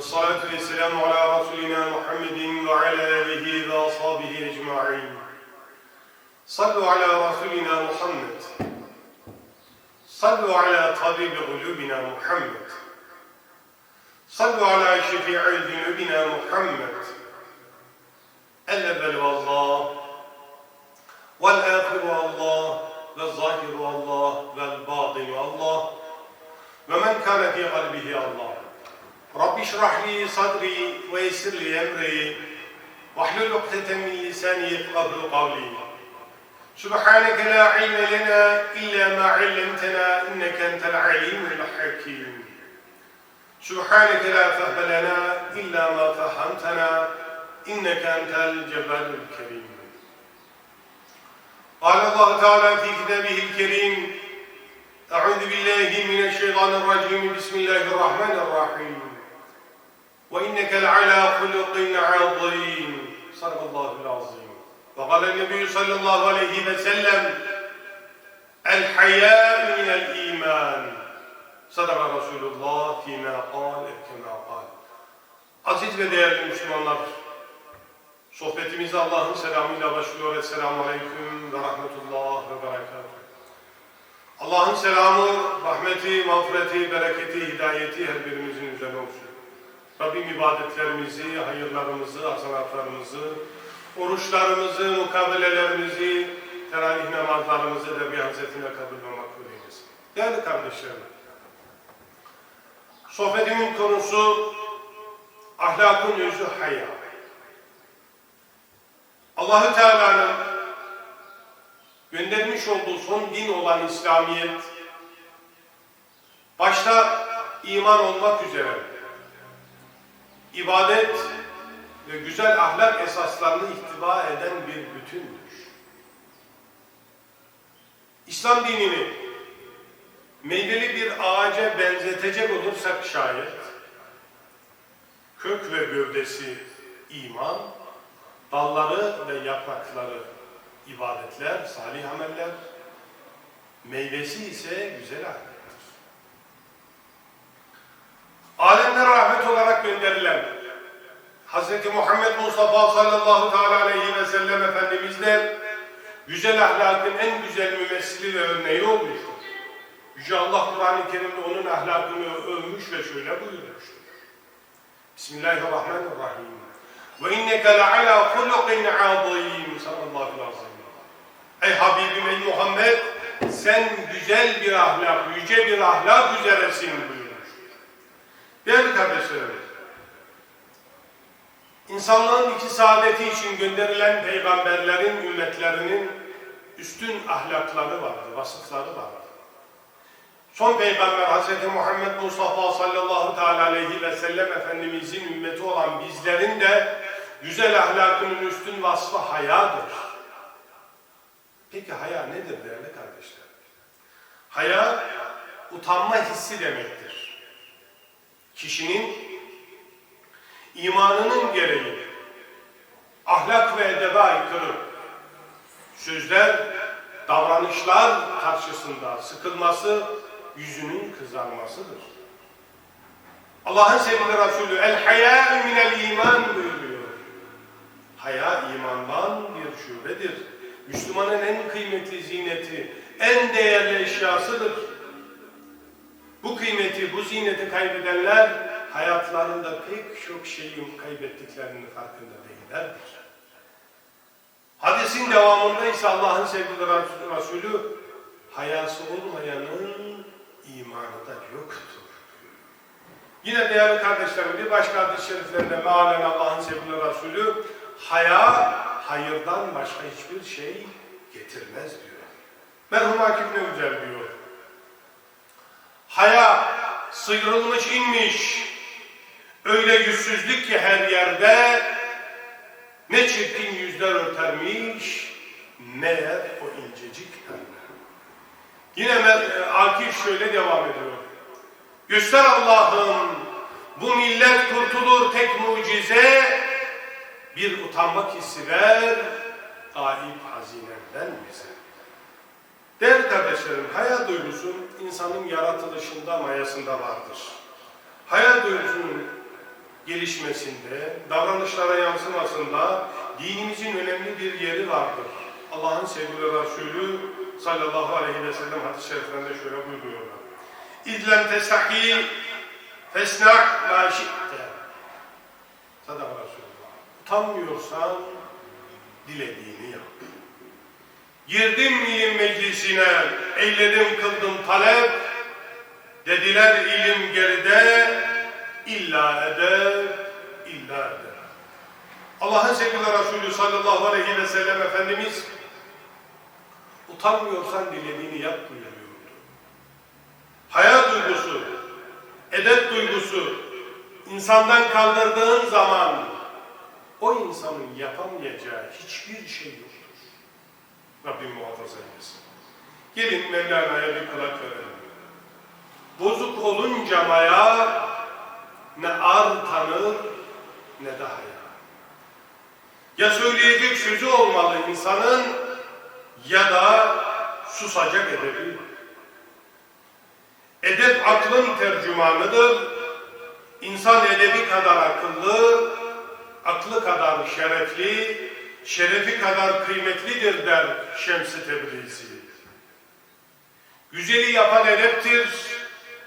والصلاة والسلام على رسولنا محمد وعلى آله وأصحابه أجمعين صلوا على رسولنا محمد صلوا على طبيب قلوبنا محمد صلوا على شفيع ذنوبنا محمد الأول والله والآخر والله والظاهر والله والباطن والله ومن كان في قلبه الله رب اشرح لي صدري ويسر لي أمري واحلل عقدة من لساني يفقه قولي سبحانك لا علم لنا إلا ما علمتنا إنك أنت العليم الحكيم. سبحانك لا فهم لنا إلا ما فهمتنا إنك أنت الجبار الكريم. قال الله تعالى في كتابه الكريم أعوذ بالله من الشيطان الرجيم بسم الله الرحمن الرحيم. وإنك لعلى خلق عظيم صدق الله العظيم وقال النبي صلى الله عليه وسلم الحياء من الإيمان صدق رسول الله فيما قال كما قال Aziz ve değerli Müslümanlar, sohbetimize Allah'ın selamıyla başlıyor. Esselamu Aleyküm ve Rahmetullah ve Berekatuhu. Allah'ın selamı, rahmeti, mağfireti, bereketi, hidayeti her birimizin üzerine olsun. Rabbim ibadetlerimizi, hayırlarımızı, hasanatlarımızı, oruçlarımızı, mukabelelerimizi, teravih namazlarımızı da bir hazretine kabul ve makbul eylesin. Değerli kardeşlerim, sohbetimin konusu ahlakın özü haya. Allahü Teala'nın göndermiş olduğu son din olan İslamiyet başta iman olmak üzere ibadet ve güzel ahlak esaslarını ihtiva eden bir bütündür. İslam dinini meyveli bir ağaca benzetecek olursak şayet kök ve gövdesi iman, dalları ve yaprakları ibadetler, salih ameller, meyvesi ise güzel ahlaklar. Hz. Muhammed Mustafa sallallahu teala aleyhi ve sellem Efendimiz de güzel ahlakın en güzel mümessili ve örneği olmuştur. Yüce Allah Kur'an-ı Kerim'de onun ahlakını övmüş ve şöyle buyurmuştur. Bismillahirrahmanirrahim. Ve inneke le'ala hulukin azim. Sallallahu aleyhi ve sellem. Ey Habibim ey Muhammed sen güzel bir ahlak, yüce bir ahlak üzeresin buyurmuş. Değerli kardeşlerim, insanlığın iki saadeti için gönderilen peygamberlerin, ümmetlerinin üstün ahlakları vardı, vasıfları vardı. Son peygamber Hz. Muhammed Mustafa sallallahu teala aleyhi ve sellem Efendimizin ümmeti olan bizlerin de güzel ahlakının üstün vasfı hayadır. Peki haya nedir değerli kardeşler? Haya utanma hissi demektir. Kişinin imanının gereği ahlak ve edebe aykırı sözler, davranışlar karşısında sıkılması, yüzünün kızarmasıdır. Allah'ın sevgili Resulü el haya minel iman buyuruyor. Haya imandan bir şubedir. Müslümanın en kıymetli ziyneti, en değerli eşyasıdır. Bu kıymeti, bu ziyneti kaybedenler hayatlarında pek çok şeyi kaybettiklerinin farkında değillerdir. Hadisin devamında ise Allah'ın sevgili Resulü hayası olmayanın imanı da yoktur. Yine değerli kardeşlerim bir başka hadis-i şeriflerinde mealen Allah'ın sevgili Resulü haya hayırdan başka hiçbir şey getirmez diyor. Merhum Hakim ne güzel diyor. Haya sıyrılmış inmiş öyle yüzsüzlük ki her yerde ne çirkin yüzler örtermiş meğer o incecik tenler. Yine Akif şöyle devam ediyor. Göster Allah'ım bu millet kurtulur tek mucize bir utanmak hissi ver gayip hazinenden bize. Değerli kardeşlerim, hayal duygusu insanın yaratılışında, mayasında vardır. Hayal duygusunun gelişmesinde, davranışlara yansımasında dinimizin önemli bir yeri vardır. Allah'ın sevgili Resulü sallallahu aleyhi ve sellem hadis-i şeriflerinde şöyle buyuruyorlar. İzlem testahi fesna' ma şi'te. Sadaka Resulullah. Utanmıyorsan dilediğini yap. Girdim ilim meclisine, eyledim kıldım talep, dediler ilim geride, illa eder, illa eder. Allah'ın sevgili Resulü sallallahu aleyhi ve sellem Efendimiz, utanmıyorsan dilediğini yap buyuruyordu. Hayat duygusu, edep duygusu, insandan kaldırdığın zaman, o insanın yapamayacağı hiçbir şey yoktur. Rabbim muhafaza eylesin. Gelin Mevlana'ya bir kulak verelim. Bozuk olunca maya ne ar tanır ne de haya. Ya söyleyecek sözü olmalı insanın ya da susacak edebi. Edep aklın tercümanıdır. İnsan edebi kadar akıllı, aklı kadar şerefli, şerefi kadar kıymetlidir der Şems-i Tebrizi. Güzeli yapan edeptir,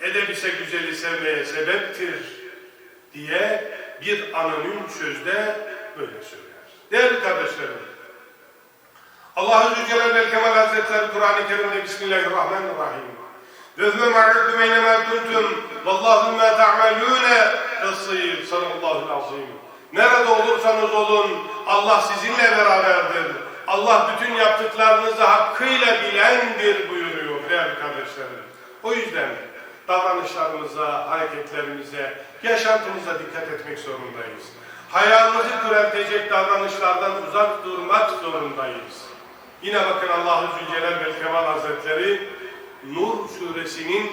edep ise güzeli sevmeye sebeptir diye bir anonim sözde böyle söyler. Değerli kardeşlerim, Allah-u Zülcelal ve Kemal Hazretleri Kur'an-ı Kerim'de Bismillahirrahmanirrahim. Ve huve ma'akum eynema kuntum vallahu ma ta'malune basir. Sallallahu azim. Nerede olursanız olun Allah sizinle beraberdir. Allah bütün yaptıklarınızı hakkıyla bilendir buyuruyor değerli kardeşlerim. O yüzden davranışlarımıza, hareketlerimize, yaşantımıza dikkat etmek zorundayız. Hayalımızı köreltecek davranışlardan uzak durmak zorundayız. Yine bakın Allahu Zülcelal ve Kemal Hazretleri Nur suresinin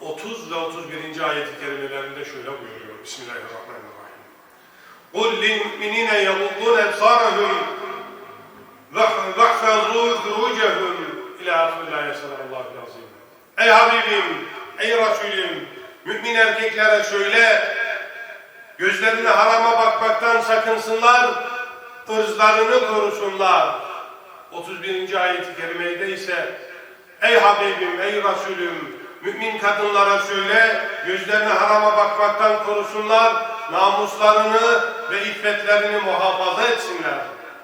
30 ve 31. ayet-i kerimelerinde şöyle buyuruyor. Bismillahirrahmanirrahim. قُلْ لِلْمُؤْمِنِينَ يَغُضُّونَ أَبْصَارَهُمْ وَاحْفَظُوا فُرُوجَهُمْ İlâ ahirillâhi sallallahu azim. Ey Habibim, ey Resulüm, mümin erkeklere söyle, gözlerine harama bakmaktan sakınsınlar, ırzlarını korusunlar. 31. ayet-i kerimede ise Ey Habibim, ey Resulüm, mümin kadınlara söyle, gözlerine harama bakmaktan korusunlar, namuslarını ve iffetlerini muhafaza etsinler.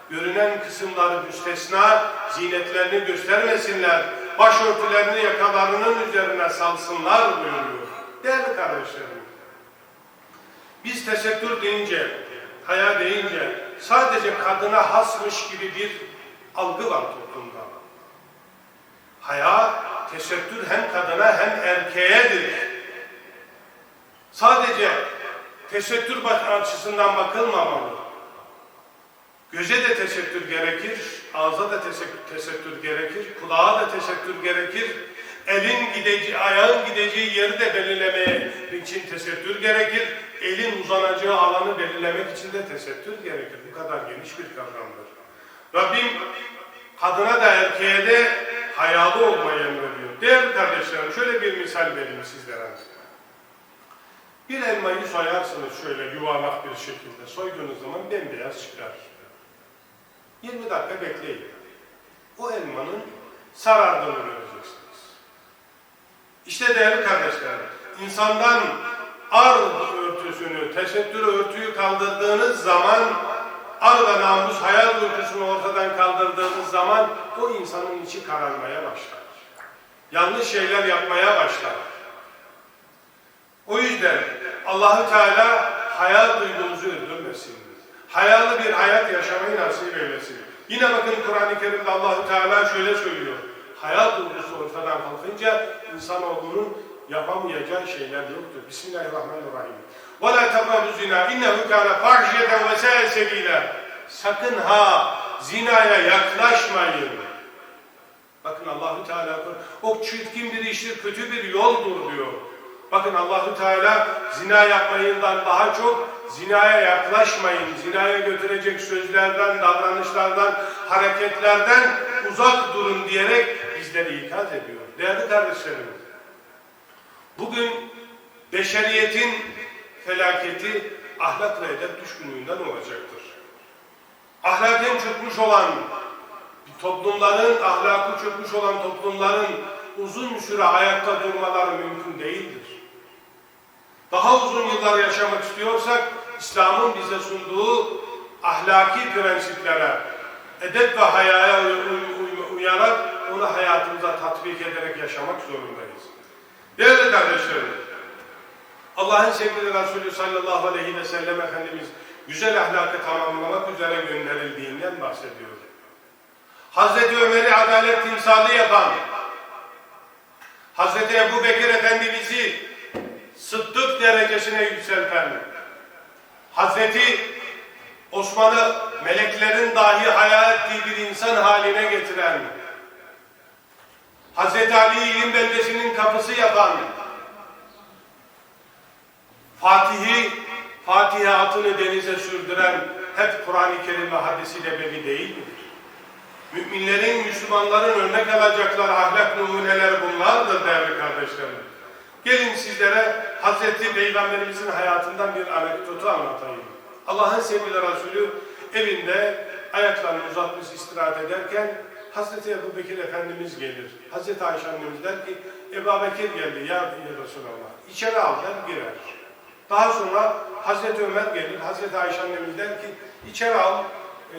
Görünen kısımları müstesna, zinetlerini göstermesinler, başörtülerini yakalarının üzerine salsınlar buyuruyor. Değerli kardeşlerim, biz tesettür deyince, haya deyince sadece kadına hasmış gibi bir algı var toplumda. Haya, tesettür hem kadına hem erkeğedir. Sadece tesettür açısından bakılmamalı. Göze de tesettür gerekir, ağza da tesettür gerekir, kulağa da tesettür gerekir. Elin gideceği, ayağın gideceği yeri de belirlemeye için tesettür gerekir. Elin uzanacağı alanı belirlemek için de tesettür gerekir. Bu kadar geniş bir kavramdır. Rabbim kadına da erkeğe de hayalı olmayı emrediyor. Değerli kardeşlerim şöyle bir misal vereyim sizlere. Bir elmayı soyarsınız şöyle yuvarlak bir şekilde. Soyduğunuz zaman bembeyaz çıkar. 20 dakika bekleyin. O elmanın sarardığını göreceksiniz. İşte değerli kardeşlerim, insandan ar örtüsünü, tesettür örtüyü kaldırdığınız zaman, ar ve namus hayal duygusunu ortadan kaldırdığınız zaman o insanın içi kararmaya başlar. Yanlış şeyler yapmaya başlar. O yüzden Allahü Teala hayal duygumuzu öldürmesin Hayalı bir hayat yaşamayı nasip eylesin. Yine bakın Kur'an-ı Kerim'de Allahü Teala şöyle söylüyor. Hayal duygusu ortadan kalkınca insanoğlunun yapamayacağı şeyler yoktur. Bismillahirrahmanirrahim. وَلَا تَقْرَبُ الزِّنَا اِنَّهُ كَانَ فَحْشِيَةً وَسَاءَ سَب۪يلًا Sakın ha zinaya yaklaşmayın. Bakın Allahü Teala o çirkin bir iştir, kötü bir yoldur diyor. Bakın Allahü Teala zina yapmayından daha çok zinaya yaklaşmayın. Zinaya götürecek sözlerden, davranışlardan, hareketlerden uzak durun diyerek bizleri ikaz ediyor. Değerli kardeşlerim, bugün beşeriyetin felaketi ahlak ve edep düşkünlüğünden olacaktır. Ahlaken çökmüş olan toplumların, ahlakı çökmüş olan toplumların uzun süre ayakta durmaları mümkün değildir. Daha uzun yıllar yaşamak istiyorsak, İslam'ın bize sunduğu ahlaki prensiplere, edep ve hayaya uy- uy- uy- uyarak onu hayatımıza tatbik ederek yaşamak zorundayız. Değerli kardeşlerim, Allah'ın sevgili Resulü sallallahu aleyhi ve sellem Efendimiz güzel ahlakı tamamlamak üzere gönderildiğinden bahsediyor. Hazreti Ömer'i adalet timsali yapan, Hazreti Ebu Bekir Efendimiz'i sıddık derecesine yükselten, Hazreti Osman'ı meleklerin dahi hayal ettiği bir insan haline getiren, Hazreti Ali'yi ilim beldesinin kapısı yapan, Fatih'i, Fatih'e atını denize sürdüren hep Kur'an-ı Kerim ve hadisiyle belli değil midir? Müminlerin, Müslümanların örnek alacakları ahlak numuneleri bunlardır değerli kardeşlerim. Gelin sizlere Hazreti Peygamberimizin hayatından bir anekdotu anlatayım. Allah'ın sevgili Resulü evinde ayaklarını uzatmış istirahat ederken Hazreti Ebu Bekir Efendimiz gelir. Hazreti Ayşe annemiz der ki Ebu Bekir geldi ya, Resulallah. İçeri al der girer. Daha sonra Hazreti Ömer gelir. Hazreti Ayşe annemiz der ki içeri al.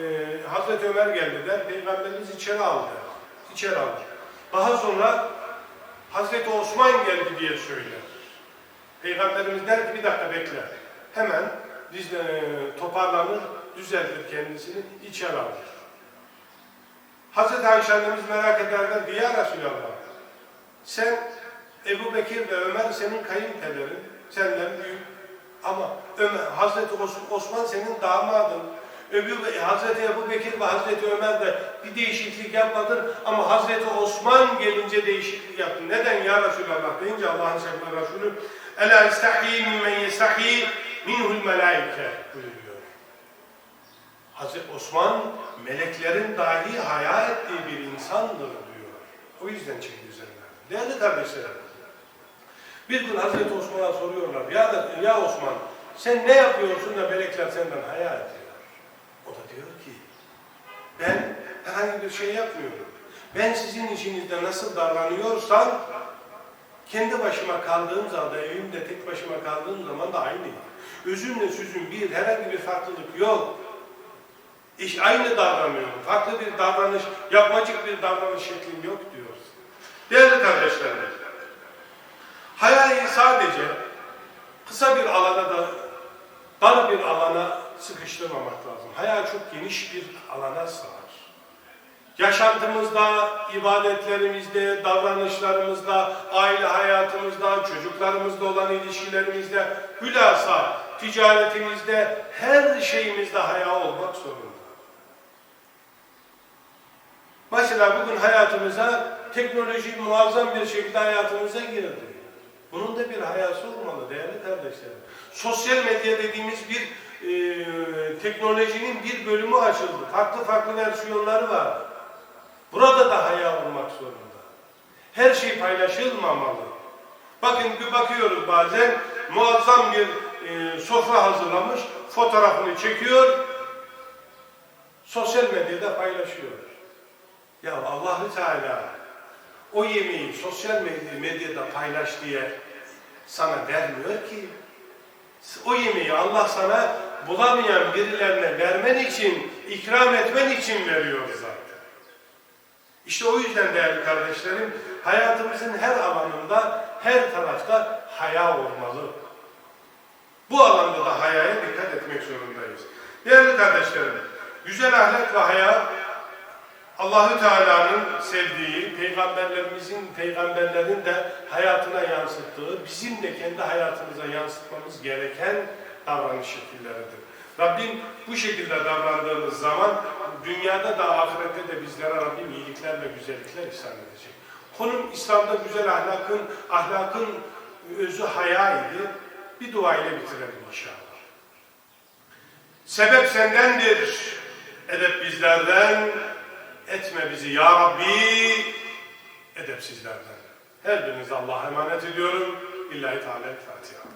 Ee, Hazreti Ömer geldi der. Peygamberimiz içeri al der. İçeri alır. Daha sonra Hazreti Osman geldi diye söyler. Peygamberimiz der ki bir dakika bekle. Hemen biz de, toparlanır, düzeltir kendisini, içeri alır. Hazreti Ayşe annemiz merak ederler ki ya Resulallah sen Ebu Bekir ve Ömer senin kayınpederin, senden büyük. Ama Ömer, Hazreti Os- Osman senin damadın. Öbür, Hazreti Ebu Bekir ve Hazreti Ömer de bir değişiklik yapmadın ama Hazreti Osman gelince değişiklik yaptın. Neden ya Resulallah deyince Allah'ın sevgili Resulü Ela istahyi mimmen yestahyi minhul melaike buyuruyor. Hazreti Osman meleklerin dahi haya ettiği bir insandır diyor. O yüzden çekti üzerine. Değerli kardeşlerim, bir gün Hazreti Osman'a soruyorlar, ya, ya Osman sen ne yapıyorsun da melekler senden haya ediyor? O da diyor ki, ben herhangi bir şey yapmıyorum. Ben sizin içinizde nasıl davranıyorsam, kendi başıma kaldığım zaman, evimde tek başıma kaldığım zaman da aynıyım. Özümle süzüm bir, herhangi bir farklılık yok. İş aynı davranıyorum. Farklı bir davranış, yapmacık bir davranış şeklim yok diyoruz. Değerli kardeşlerim, hayayı sadece kısa bir alana da dar bir alana sıkıştırmamak lazım. Haya çok geniş bir alana sığar. Yaşantımızda, ibadetlerimizde, davranışlarımızda, aile hayatımızda, çocuklarımızla olan ilişkilerimizde, hülasa ticaretimizde, her şeyimizde haya olmak zorunda. Mesela bugün hayatımıza teknoloji muazzam bir şekilde hayatımıza girdi. Bunun da bir hayası olmalı değerli kardeşlerim. Sosyal medya dediğimiz bir e, teknolojinin bir bölümü açıldı. Farklı farklı versiyonları var. Burada da haya olmak zorunda. Her şey paylaşılmamalı. Bakın bir bakıyoruz bazen muazzam bir e, sofra hazırlamış, fotoğrafını çekiyor, sosyal medyada paylaşıyor. Ya Allahü Teala o yemeği sosyal medya- medyada paylaş diye sana vermiyor ki. O yemeği Allah sana bulamayan birilerine vermen için, ikram etmen için veriyor zaten. İşte o yüzden değerli kardeşlerim, hayatımızın her alanında, her tarafta haya olmalı. Bu alanda da hayaya dikkat etmek zorundayız. Değerli kardeşlerim, güzel ahlak ve haya Allahü Teala'nın sevdiği, peygamberlerimizin, peygamberlerin de hayatına yansıttığı, bizim de kendi hayatımıza yansıtmamız gereken davranış şekilleridir. Rabbim bu şekilde davrandığımız zaman dünyada da ahirette de bizlere Rabbim iyilikler ve güzellikler ihsan edecek. Konum İslam'da güzel ahlakın, ahlakın özü haya idi. Bir dua ile bitirelim inşallah. Sebep sendendir, edep bizlerden, etme bizi ya Rabbi, edepsizlerden. Her birinizi Allah'a emanet ediyorum. İllahi Teala Fatiha.